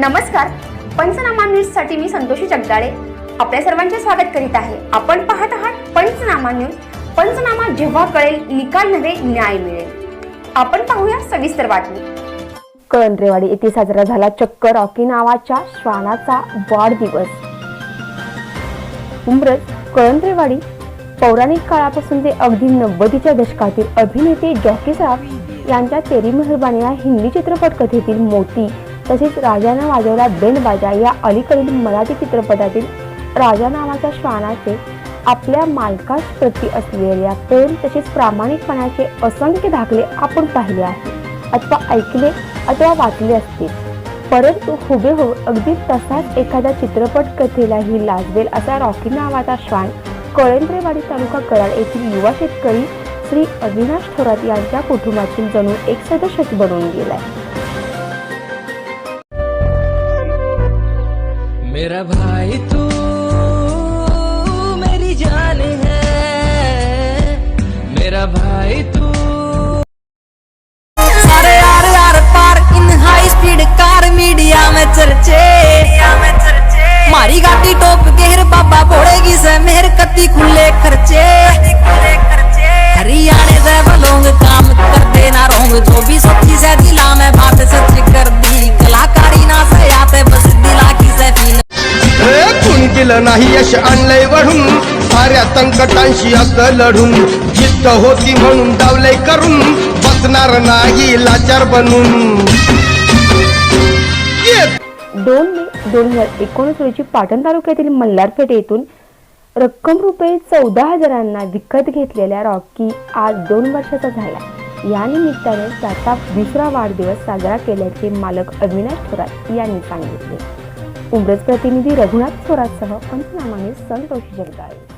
नमस्कार. पंचनामा न्यूजसाठी मी संतोषी जगदाळे. आपल्या सर्वांचे स्वागत करीत आहे. आपण पाहत आहात पंचनामा न्यूज. पंचनामा जेव्हा कळेल निकाल नव्हे न्याय मिळेल. आपण पाहूया सविस्तर बातमी. कळंत्रेवाडी येथे साजरा झाला चक्क रॉकी नावाच्या श्वानाचा वाढदिवस. उमरत कळंत्रेवाडी पौराणिक काळापासून ते अगदी नव्वदीच्या दशकातील अभिनेते जॉकी सराफ यांच्या तेरी मेहरबानी या हिंदी चित्रपट कथेतील मोती तसेच राजानं वाजवला बेंड बाजा या अलीकडील मराठी चित्रपटातील राजा नावाच्या श्वानाचे आपल्या मालकास प्रती असलेल्या प्रेम तसेच प्रामाणिकपणाचे असंख्य दाखले आपण पाहिले आहे अथवा ऐकले अथवा वाचले असतील. परंतु हुबेहूब अगदी तसाच एखाद्या चित्रपट कथेलाही लाजवेल असा रॉकी नावाचा श्वान कळेंद्रेवाडी तालुका कराड येथील युवा शेतकरी श्री अविनाश थोरात यांच्या कुटुंबातील जणू एक सदस्यच बनून गेलाय. मेरा भाई तू, मेरी जान है। मेरा भाई तू। सारे यार यार पार इन हाई स्पीड कार मीडिया में चर्चे। मारी गाड़ी टोप गेर बाबा बोलेगी से मेहर कती खुले खर्चे। दिलं नाही यश आणलंय वढून. साऱ्या संकटांशी असं लढून. जिद्द होती म्हणून डावलय करून. बसणार नाही लाचार बनून. दोन मे दोन हजार एकोणीस रोजी पाटण तालुक्यातील मल्हारपेठ येथून रक्कम रुपये चौदा हजारांना विकत घेतलेल्या रॉकी आज दोन वर्षाचा झाला. या निमित्ताने त्याचा दुसरा वाढदिवस साजरा केल्याचे मालक अविनाश थोरात यांनी सांगितले. उमरज प्रतिनिधी रघुनाथ थोरातसह पंचनामाने संतोष जगदाळे